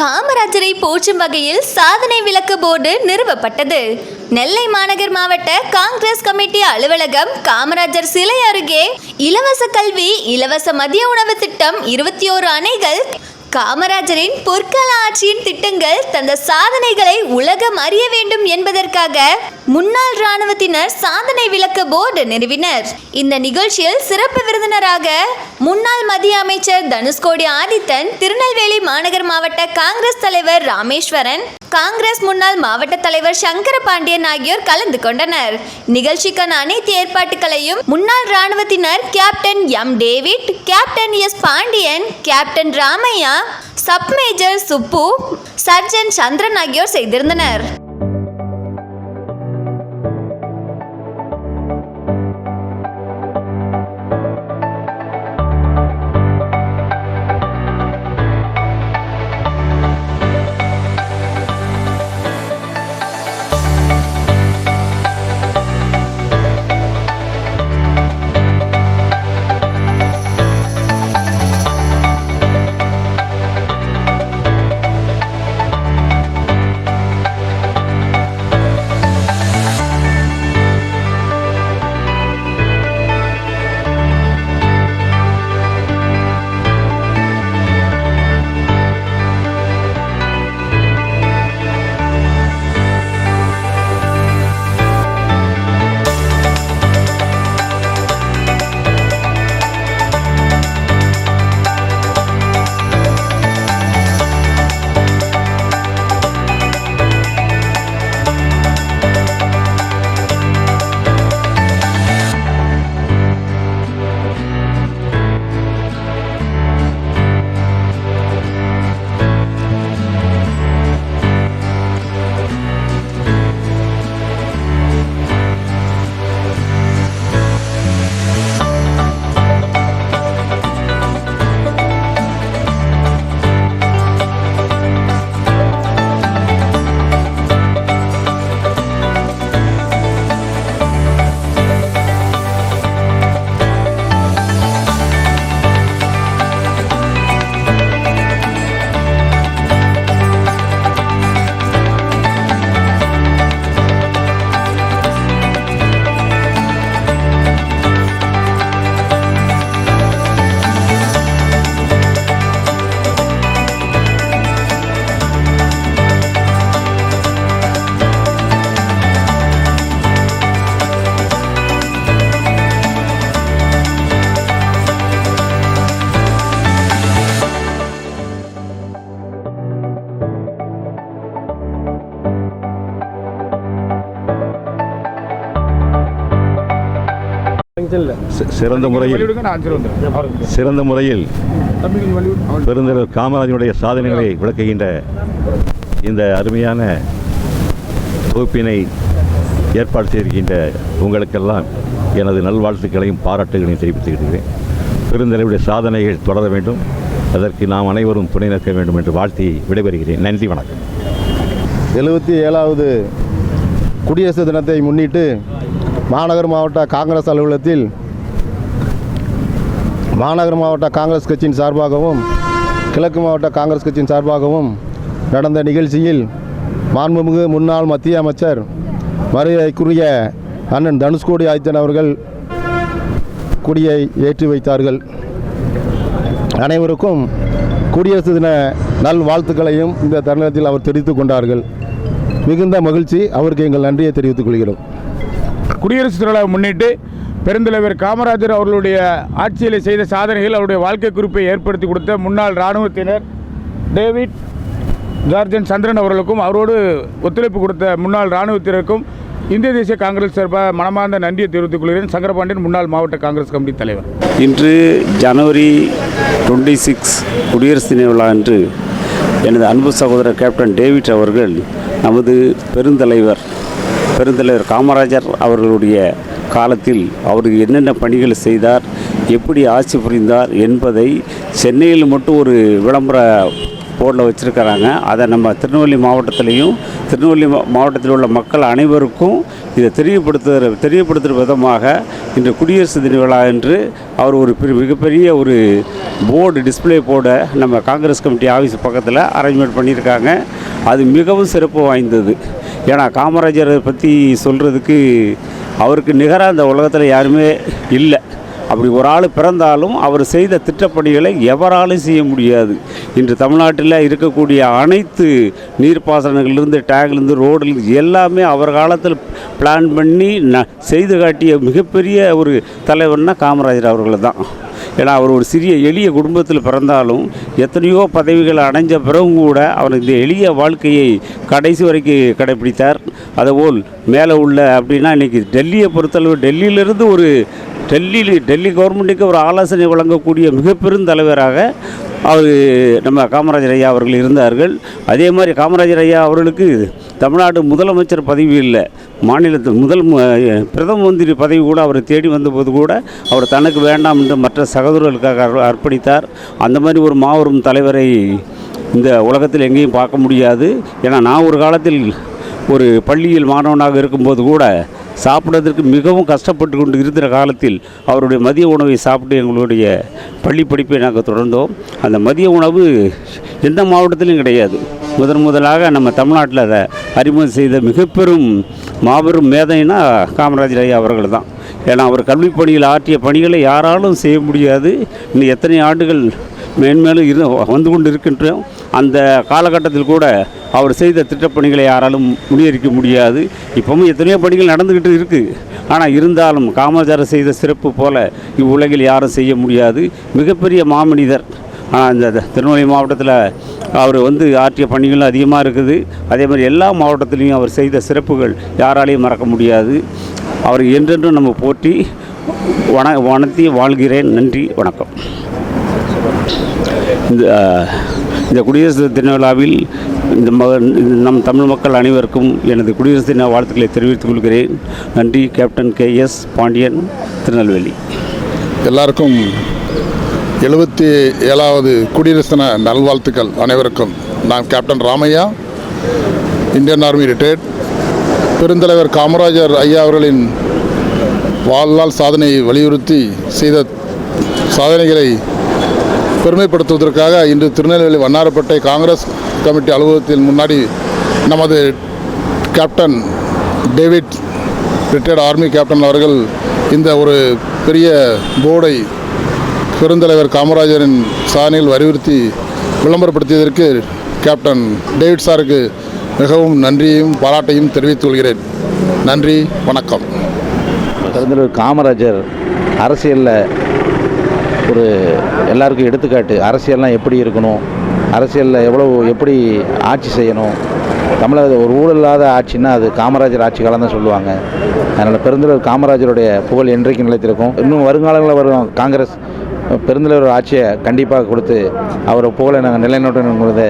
காமராஜரை போற்றும் வகையில் சாதனை விளக்கு போர்டு நிறுவப்பட்டது. நெல்லை மாநகர் மாவட்ட காங்கிரஸ் கமிட்டி அலுவலகம் காமராஜர் சிலை அருகே இலவச கல்வி இலவச மதிய உணவு திட்டம் இருபத்தி ஓரு அணைகள் காமராஜரின் பொற்கால ஆட்சியின் திட்டங்கள் தந்த சாதனைகளை உலகம் அறிய வேண்டும் என்பதற்காக முன்னாள் இராணுவத்தினர் சாதனை விளக்க போர்டு நிறுவினர். இந்த நிகழ்ச்சியில் சிறப்பு விருந்தினராக முன்னாள் மத்திய அமைச்சர் தனுஷ்கோடி ஆதித்தன் திருநெல்வேலி மாநகர் மாவட்ட காங்கிரஸ் தலைவர் ராமேஸ்வரன் காங்கிரஸ் முன்னாள் மாவட்ட தலைவர் சங்கர பாண்டியன் ஆகியோர் கலந்து கொண்டனர். நிகழ்ச்சிக்கான அனைத்து ஏற்பாட்டுகளையும் முன்னாள் இராணுவத்தினர் captain M. David captain S. Pandian captain Ramaiah sub major Subbu sergeant Chandran ஆகியோர் செய்திருந்தனர். சிறந்த முறையில் சிறந்த முறையில் பெருந்தலைவர் காமராஜனுடைய சாதனைகளை விளக்குகின்ற இந்த அருமையான தொகுப்பினை ஏற்பாடு செய்திருக்கின்ற உங்களுக்கெல்லாம் எனது நல்வாழ்த்துக்களையும் பாராட்டுகளையும் தெரிவித்துக் கொள்கிறேன். பெருந்தலைவருடைய சாதனைகள் தொடர வேண்டும். அதற்கு நாம் அனைவரும் துணை நிற்க வேண்டும் என்று வாழ்த்தி விடைபெறுகிறேன். நன்றி வணக்கம். எழுபத்தி ஏழாவது குடியரசு தினத்தை முன்னிட்டு மாநகர் மாவட்ட காங்கிரஸ் அலுவலகத்தில் மாநகர மாவட்ட காங்கிரஸ் கட்சியின் சார்பாகவும் கிழக்கு மாவட்ட காங்கிரஸ் கட்சியின் சார்பாகவும் நடந்த நிகழ்ச்சியில் மாண்புமிகு முன்னாள் மத்திய அமைச்சர் மரியாதைக்குரிய அண்ணன் தனுஷ்கோடி ஆதித்தன் அவர்கள் கொடியை ஏற்றி வைத்தார்கள். அனைவருக்கும் குடியரசு தின நல் வாழ்த்துக்களையும் இந்த தருணத்தில் அவர் தெரிவித்துக் கொண்டார்கள். மிகுந்த மகிழ்ச்சி அவருக்கு எங்கள் நன்றியை தெரிவித்துக் கொள்கிறோம். குடியரசு திருவிழாவை முன்னிட்டு பெருந்தலைவர் காமராஜர் அவர்களுடைய ஆட்சியில் செய்த சாதனைகள் அவருடைய வாழ்க்கை குறிப்பை ஏற்படுத்தி கொடுத்த முன்னாள் இராணுவத்தினர் டேவிட் ஜார்ஜன் சந்திரன் அவர்களுக்கும் அவரோடு ஒத்துழைப்பு கொடுத்த முன்னாள் இராணுவத்தினருக்கும் இந்திய தேசிய காங்கிரஸ் சார்பாக மனமார்ந்த நன்றியை தெரிவித்துக் கொள்கிறேன். சங்கரபாண்டியன் முன்னாள் மாவட்ட காங்கிரஸ் கமிட்டி தலைவர். இன்று ஜனவரி டுவெண்ட்டி சிக்ஸ் குடியரசு தின விழா அன்று எனது அன்பு சகோதரர் கேப்டன் டேவிட் அவர்கள் நமது பெருந்தலைவர் பெருந்தலைவர் காமராஜர் அவர்களுடைய காலத்தில் அவர் என்னென்ன பணிகள் செய்தார் எப்படி ஆட்சி புரிந்தார் என்பதை சென்னையில் மட்டும் ஒரு விளம்பர போர்டில் வச்சுருக்கிறாங்க. அதை நம்ம திருநெல்வேலி மாவட்டத்திலையும் திருநெல்வேலி மா- மாவட்டத்தில் உள்ள மக்கள் அனைவருக்கும் இதை தெரியப்படுத்துகிற தெரியப்படுத்துகிற விதமாக இன்று குடியரசு தின விழா என்று அவர் ஒரு பெரிய- மிகப்பெரிய ஒரு போர்டு டிஸ்ப்ளே போர்டை நம்ம காங்கிரஸ் கமிட்டி ஆஃபீஸ் பக்கத்தில் அரேஞ்ச்மெண்ட் பண்ணியிருக்காங்க. அது மிகவும் சிறப்பு வாய்ந்தது. ஏன்னா காமராஜரை பற்றி சொல்கிறதுக்கு அவருக்கு நிகராக இந்த உலகத்தில் யாருமே இல்லை. அப்படி ஒரு ஆள் பிறந்தாலும் அவர் செய்த திட்டப்பணிகளை எவராலும் செய்ய முடியாது. இன்று தமிழ்நாட்டில் இருக்கக்கூடிய அனைத்து நீர்ப்பாசனங்கள்லேருந்து டேங்க்லேருந்து ரோடுலேருந்து எல்லாமே அவர் காலத்தில் பிளான் பண்ணி ந செய்து காட்டிய மிகப்பெரிய ஒரு தலைவர்னால் காமராஜர் அவர்கள் தான் ஏன்னா அவர் ஒரு சிறிய எளிய குடும்பத்தில் பிறந்தாலும் எத்தனையோ பதவிகளை அடைஞ்ச பிறகும் கூட அவர் இந்த எளிய வாழ்க்கையை கடைசி வரைக்கும் கடைபிடித்தார் அதுபோல் மேலே உள்ள அப்படின்னா இன்றைக்கி டெல்லியை பொறுத்தளவு டெல்லியிலிருந்து ஒரு டெல்லியில் டெல்லி கவர்மெண்ட்டுக்கு ஒரு ஆலோசனை வழங்கக்கூடிய மிகப்பெரும் தலைவராக அவர் நம்ம காமராஜர் ஐயா அவர்கள் இருந்தார்கள். அதே மாதிரி காமராஜர் ஐயா அவர்களுக்கு தமிழ்நாடு முதலமைச்சர் பதவி இல்லை. மாநிலத்து முதல் பிரதம மந்திரி பதவி கூட அவரை தேடி வந்தபோது கூட அவர் தனக்கு வேண்டாம் என்று மற்ற சகோதரர்களுக்காக அர்ப்பணித்தார். அந்த மாதிரி ஒரு மாபெரும் தலைவரை இந்த உலகத்தில் எங்கேயும் பார்க்க முடியாது. ஏன்னா நான் ஒரு காலத்தில் ஒரு பள்ளியில் மாணவனாக இருக்கும்போது கூட சாப்பிடுவதற்கு மிகவும் கஷ்டப்பட்டு கொண்டு இருக்கிற காலத்தில் அவருடைய மதிய உணவை சாப்பிட்டு எங்களுடைய பள்ளி படிப்பை நாங்கள் தொடர்ந்தோம். அந்த மதிய உணவு எந்த மாவட்டத்திலும் கிடையாது. முதன் முதலாக நம்ம தமிழ்நாட்டில் அதை அறிமுகம் செய்த மிகப்பெரும் மாபெரும் மேதைனா காமராஜர் ஐயா அவர்கள் தான். ஏன்னா அவர் கல்விப் பணியில் ஆற்றிய பணிகளை யாராலும் செய்ய முடியாது. இன்னும் எத்தனை ஆண்டுகள் மேன்மேலும் இரு வந்து கொண்டு இருக்கின்றோம் அந்த காலகட்டத்தில் கூட அவர் செய்த திட்டப்பணிகளை யாராலும் முன்னேறிக்க முடியாது. இப்பவும் எத்தனையோ பணிகள் நடந்துக்கிட்டு இருக்குது ஆனால் இருந்தாலும் காமராஜர் செய்த சிறப்பு போல் இவ்வுலகில் யாரும் செய்ய முடியாது. மிகப்பெரிய மாமனிதர் இந்த திருநெல்வேலி மாவட்டத்தில் அவர் வந்து ஆற்றிய பணிகளும் அதிகமாக இருக்குது. அதே மாதிரி எல்லா மாவட்டத்திலையும் அவர் செய்த சிறப்புகள் யாராலையும் மறக்க முடியாது. அவர் என்றென்றும் நம்ம போற்றி வன வணத்தி வாழ்கிறேன். நன்றி வணக்கம். இந்த இந்த குடியரசு தின விழாவில் இந்த ம நம் தமிழ் மக்கள் அனைவருக்கும் எனது குடியரசு தின வாழ்த்துக்களை தெரிவித்துக் கொள்கிறேன். நன்றி captain K S Pandian Tirunelveli. எல்லாருக்கும் எழுபத்தி ஏழாவது குடியரசு தின நல்வாழ்த்துக்கள் அனைவருக்கும். நான் captain Ramaiah Indian army retired. பெருந்தலைவர் காமராஜர் ஐயா அவர்களின் வாழ்நாள் சாதனையை வலியுறுத்தி செய்த சாதனைகளை பெருமைப்படுத்துவதற்காக இன்று திருநெல்வேலி வண்ணாரப்பேட்டை காங்கிரஸ் கமிட்டி அலுவலகத்தில் முன்னாடி நமது captain David retired army captain அவர்கள் இந்த ஒரு பெரிய போர்டை பெருந்தலைவர் காமராஜரின் சாதனையில் வலியுறுத்தி விளம்பரப்படுத்தியதற்கு கேப்டன் டேவிட் சாருக்கு மிகவும் நன்றியையும் பாராட்டையும் தெரிவித்துக் கொள்கிறேன். நன்றி வணக்கம். பெருந்தலைவர் காமராஜர் அரசியலில் ஒரு எல்லாருக்கும் எடுத்துக்காட்டு அரசியல்லாம் எப்படி இருக்கணும் அரசியலில் எவ்வளோ எப்படி ஆட்சி செய்யணும் தமிழக ஒரு ஊழல் இல்லாத ஆட்சின்னா அது காமராஜர் ஆட்சி காலம் தான் சொல்லுவாங்க. அதனால் பெருந்தலைவர் காமராஜருடைய புகழ் என்றைக்கும் நிலைத்திருக்கும். இன்னும் வருங்காலங்களில் வரும் காங்கிரஸ் பெருந்தலைவர் ஆட்சியை கண்டிப்பாக கொடுத்து அவரை புகழை நாங்கள் நிலைநாட்டணுங்கிறத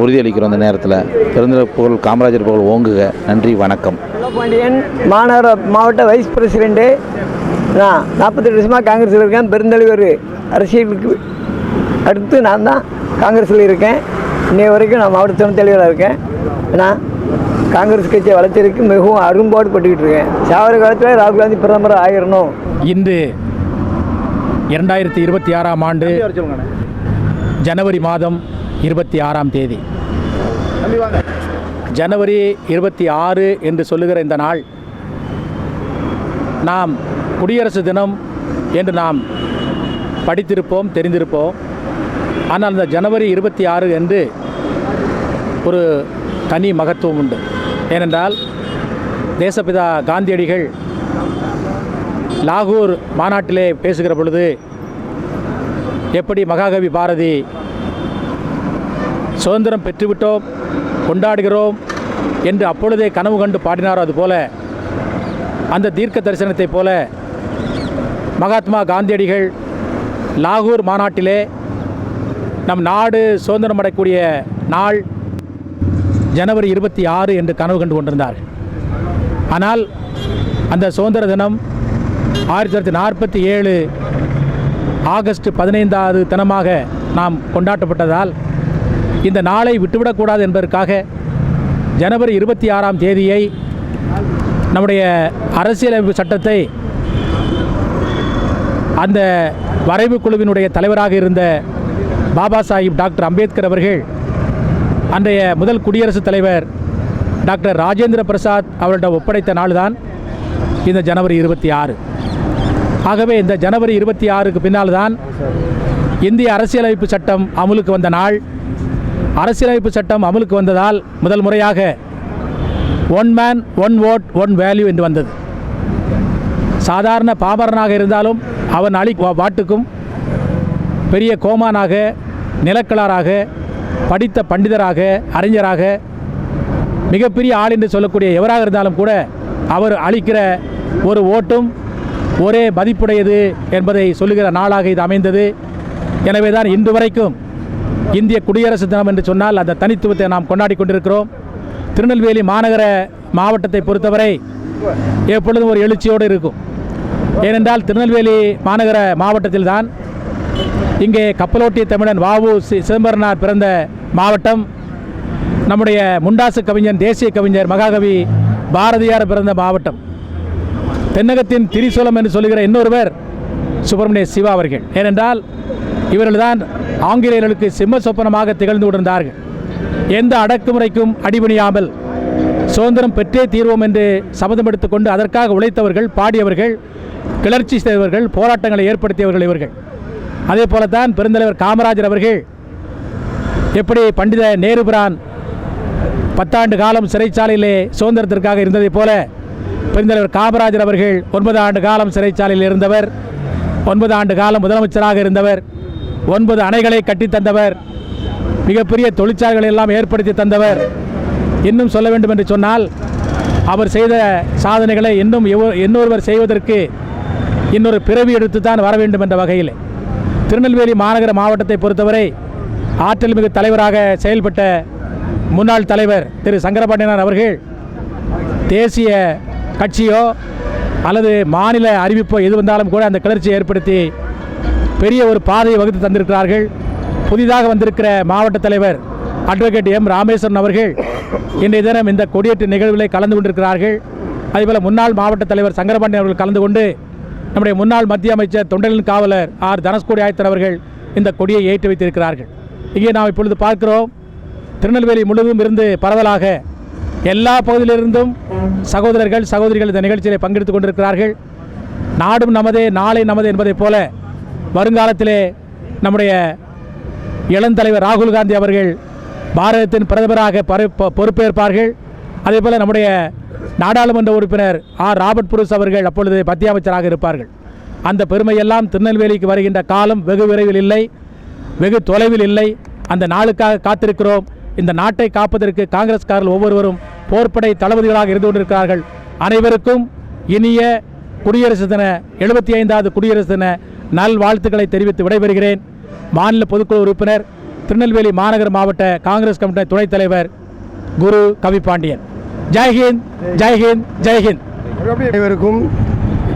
உறுதியளிக்கிறோம் இந்த நேரத்தில். பெருந்தலைவர் புகழ் காமராஜர் புகழ் ஓங்குக. நன்றி வணக்கம். பாண்டியன் மாநகர மாவட்ட வைஸ் பிரசிடெண்ட்டு நான் நாற்பத்தெட்டு வருஷமாக காங்கிரஸில் இருக்கேன். பெருந்தலைவர் அரசியலுக்கு அடுத்து நான் தான் காங்கிரஸில் இருக்கேன். இன்னைய வரைக்கும் நான் மாவட்ட துணைத் தலைவராக இருக்கேன். நான் காங்கிரஸ் கட்சியை வளர்ச்சிக்கு மிகவும் அரும்பாடு பட்டுக்கிட்டு இருக்கேன். சாவர காலத்தில் ராகுல் காந்தி பிரதமர் ஆயிரணும். இன்று இரண்டாயிரத்தி இருபத்தி ஆறாம் ஆண்டு ஜனவரி மாதம் இருபத்தி ஆறாம் தேதி. ஜனவரி இருபத்தி ஆறு என்று சொல்லுகிற இந்த நாள் நாம் குடியரசு தினம் என்று நாம் படித்திருப்போம் தெரிந்திருப்போம். ஆனால் இந்த ஜனவரி இருபத்தி ஆறு என்று ஒரு தனி மகத்துவம் உண்டு. ஏனென்றால் தேசப்பிதா காந்தியடிகள் லாகூர் மாநாட்டிலே பேசுகிற பொழுது எப்படி மகாகவி பாரதி சுதந்திரம் பெற்றுவிட்டோம் கொண்டாடுகிறோம் என்று அப்பொழுதே கனவு கண்டு பாடினாரோ அதுபோல அந்த தீர்க்க தரிசனத்தைப் போல மகாத்மா காந்தியடிகள் லாகூர் மாநாட்டிலே நம் நாடு சுதந்திரம் அடையக்கூடிய நாள் ஜனவரி இருபத்தி ஆறு என்று கனவு கண்டு கொண்டிருந்தார். ஆனால் அந்த சுதந்திர தினம் ஆயிரத்தி தொள்ளாயிரத்தி நாற்பத்தி ஏழு ஆகஸ்ட் பதினைந்தாவது தினமாக நாம் கொண்டாட்டப்பட்டதால் இந்த நாளை விட்டுவிடக்கூடாது என்பதற்காக ஜனவரி இருபத்தி ஆறாம் தேதியை நம்முடைய அரசியலமைப்பு சட்டத்தை அந்த வரைவு குழுவினுடைய தலைவராக இருந்த பாபா சாஹிப் டாக்டர் அம்பேத்கர் அவர்கள் அன்றைய முதல் குடியரசுத் தலைவர் டாக்டர் ராஜேந்திர பிரசாத் அவர்களிடம் ஒப்படைத்த நாள்தான் இந்த ஜனவரி இருபத்தி ஆறு. ஆகவே இந்த ஜனவரி இருபத்தி ஆறுக்கு பின்னால் தான் இந்திய அரசியலமைப்பு சட்டம் அமுலுக்கு வந்த நாள். அரசியலமைப்பு சட்டம் அமுலுக்கு வந்ததால் முதல் முறையாக one man one vote one value என்று வந்தது. சாதாரண பாமரனாக இருந்தாலும் அவன் அழி வாட்டுக்கும் பெரிய கோமானாக நிலக்கலாராக படித்த பண்டிதராக அறிஞராக மிகப்பெரிய ஆள் என்று சொல்லக்கூடிய எவராக இருந்தாலும் கூட அவர் அளிக்கிற ஒரு ஓட்டும் ஒரே மதிப்புடையது என்பதை சொல்லுகிற நாளாக இது அமைந்தது. எனவே தான் இன்று வரைக்கும் இந்திய குடியரசு தினம் என்று சொன்னால் அந்த தனித்துவத்தை நாம் கொண்டாடி கொண்டிருக்கிறோம். திருநெல்வேலி மாநகர மாவட்டத்தை பொறுத்தவரை எப்பொழுதும் ஒரு எழுச்சியோடு இருக்கும். ஏனென்றால் திருநெல்வேலி மாநகர மாவட்டத்தில் தான் இங்கே கப்பலோட்டிய தமிழன் வாவு சி- சிதம்பரனார் பிறந்த மாவட்டம். நம்முடைய முண்டாசு கவிஞன் தேசிய கவிஞர் மகாகவி பாரதியார் பிறந்த மாவட்டம். தென்னகத்தின் திரிசூலம் என்று சொல்லுகிற இன்னொருவர் சுப்பிரமணிய சிவா அவர்கள். ஏனென்றால் இவர்கள்தான் ஆங்கிலேயர்களுக்கு சிம்ம சொப்பனமாக திகழ்ந்து கொண்டிருந்தார்கள். எந்த அடக்குமுறைக்கும் அடிபணியாமல் சுதந்திரம் பெற்றே தீர்வோம் என்று சபதம் எடுத்துக்கொண்டு அதற்காக உழைத்தவர்கள் பாடியவர்கள் கிளர்ச்சி செய்தவர்கள் போராட்டங்களை ஏற்படுத்தியவர்கள் இவர்கள். அதே போலத்தான் பெருந்தலைவர் காமராஜர் அவர்கள் எப்படி பண்டித நேரு பிரான் பத்தாண்டு காலம் சிறைச்சாலையிலே சுதந்திரத்திற்காக இருந்ததைப் போல பெருந்தலைவர் காமராஜர் அவர்கள் ஒன்பது ஆண்டு காலம் சிறைச்சாலையில் இருந்தவர் ஒன்பது ஆண்டு காலம் முதலமைச்சராக இருந்தவர் ஒன்பது அணைகளை கட்டித்தந்தவர் மிகப்பெரிய தொழிற்சாலைகளை எல்லாம் ஏற்படுத்தி தந்தவர். இன்னும் சொல்ல வேண்டும் என்று சொன்னால் அவர் செய்த சாதனைகளை இன்னும் இன்னொருவர் செய்வதற்கு இன்னொரு பிறவி எடுத்து தான் வர வேண்டும் என்ற வகையில். திருநெல்வேலி மாநகர மாவட்டத்தை பொறுத்தவரை ஆற்றல் மிகு தலைவராக செயல்பட்ட முன்னாள் தலைவர் திரு சங்கரபாண்டியனார் அவர்கள் தேசிய கட்சியோ அல்லது மாநில அறிவிப்போ எது வந்தாலும் கூட அந்த கிளர்ச்சியை ஏற்படுத்தி பெரிய ஒரு பாதையை வகுத்து தந்திருக்கிறார்கள். புதிதாக வந்திருக்கிற மாவட்ட தலைவர் அட்வொகேட் எம் ராமேஸ்வரன் அவர்கள் இன்றைய தினம் இந்த கொடியேற்று நிகழ்வில் கலந்து கொண்டிருக்கிறார்கள். அதேபோல் முன்னாள் மாவட்ட தலைவர் சங்கரபாண்டியன் அவர்கள் கலந்து கொண்டு நம்முடைய முன்னாள் மத்திய அமைச்சர் தொண்டலின் காவலர் ஆர். தனஸ்கோடி ஆயத்தர் அவர்கள் இந்த கொடியை ஏற்றி வைத்திருக்கிறார்கள். இங்கே நாம் இப்பொழுது பார்க்கிறோம் திருநெல்வேலி முழுவதும் இருந்து பரவலாக எல்லா பகுதியிலிருந்தும் சகோதரர்கள் சகோதரிகள் இந்த நிகழ்ச்சியிலே பங்கெடுத்துக் கொண்டிருக்கிறார்கள். நாடும் நமதே நாளை நமது என்பதைப் போல வருங்காலத்திலே நம்முடைய இளந்தலைவர் ராகுல் காந்தி அவர்கள் பாரதத்தின் பிரதமராக பரு- பொறுப்பேற்பார்கள். அதேபோல் நம்முடைய நாடாளுமன்ற உறுப்பினர் ஆர். ராபர்ட் புருஸ் அவர்கள் அப்பொழுது மத்திய அமைச்சராக இருப்பார்கள். அந்த பெருமையெல்லாம் திருநெல்வேலிக்கு வருகின்ற காலம் வெகு விரைவில் இல்லை வெகு தொலைவில் இல்லை. அந்த நாளுக்காக காத்திருக்கிறோம். இந்த நாட்டை காப்பதற்கு காங்கிரஸ்காரர்கள் ஒவ்வொருவரும் போர்ப்படை தளபதிகளாக இருந்து கொண்டிருக்கிறார்கள். அனைவருக்கும் இனிய குடியரசு தின எழுபத்தி ஐந்தாவது குடியரசு தின நல்வாழ்த்துக்களை தெரிவித்து விடைபெறுகிறேன். மாநில பொதுக்குழு உறுப்பினர் திருநெல்வேலி மாநகர் மாவட்ட காங்கிரஸ் கமிட்டி துணைத் தலைவர் குரு கவிபாண்டியன். ஜெய்ஹிந்த் ஜெய்ஹிந்த் ஜெய்ஹிந்த் அனைவருக்கும்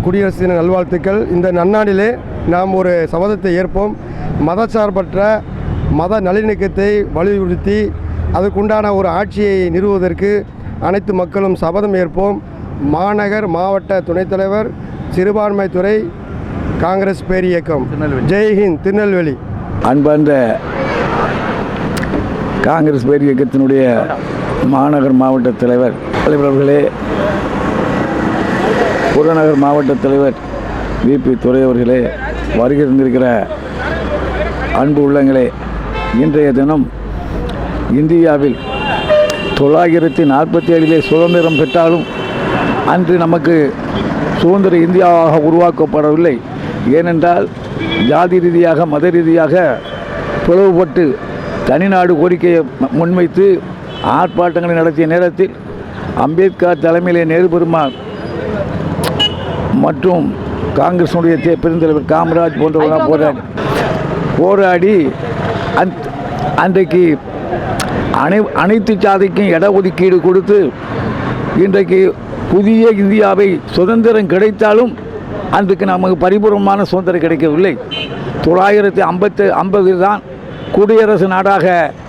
குடியரசு தின நல்வாழ்த்துக்கள். இந்த நன்னாளிலே நாம் ஒரு சபதத்தை ஏற்போம். மதச்சார்பற்ற மத நல்லிணக்கத்தை வலியுறுத்தி அதுக்குண்டான ஒரு ஆட்சியை நிறுவுவதற்கு அனைத்து மக்களும் சபதம் ஏற்போம். மாநகர் மாவட்ட துணைத் தலைவர் சிறுபான்மைத்துறை காங்கிரஸ் பேரியக்கம் ஜெய்ஹிந்த் திருநெல்வேலி. அன்பார்ந்த காங்கிரஸ் பேர் இயக்கத்தினுடைய மாநகர் மாவட்ட தலைவர் தலைவர் அவர்களே புறநகர் மாவட்ட தலைவர் விபி துறை அவர்களே வருகை அன்பு உள்ளங்களே இன்றைய தினம் இந்தியாவில் தொள்ளாயிரத்தி நாற்பத்தி ஏழிலே சுதந்திரம் பெற்றாலும் அன்று நமக்கு சுதந்திர இந்தியாவாக உருவாக்கப்படவில்லை. ஏனென்றால் ஜாதி ரீதியாக மத ரீதியாக பிளவுபட்டு தனிநாடு கோரிக்கையை முன்வைத்து ஆர்ப்பாட்டங்களை நடத்திய நேரத்தில் அம்பேத்கர் தலைமையிலே நேரு பெருமாள் மற்றும் காங்கிரஸுடைய பெருந்தலைவர் காமராஜ் போன்றவர்கள் போராடி போராடி அந் அன்றைக்கு அனை அனைத்து சாதிக்கும் இடஒதுக்கீடு கொடுத்து இன்றைக்கு புதிய இந்தியாவை சுதந்திரம் கிடைத்தாலும் அன்றைக்கு நமக்கு பரிபூர்ணமான சுதந்திரம் கிடைக்கவில்லை. தொள்ளாயிரத்தி ஐம்பத்து ஐம்பதில் தான் குடியரசு நாடாக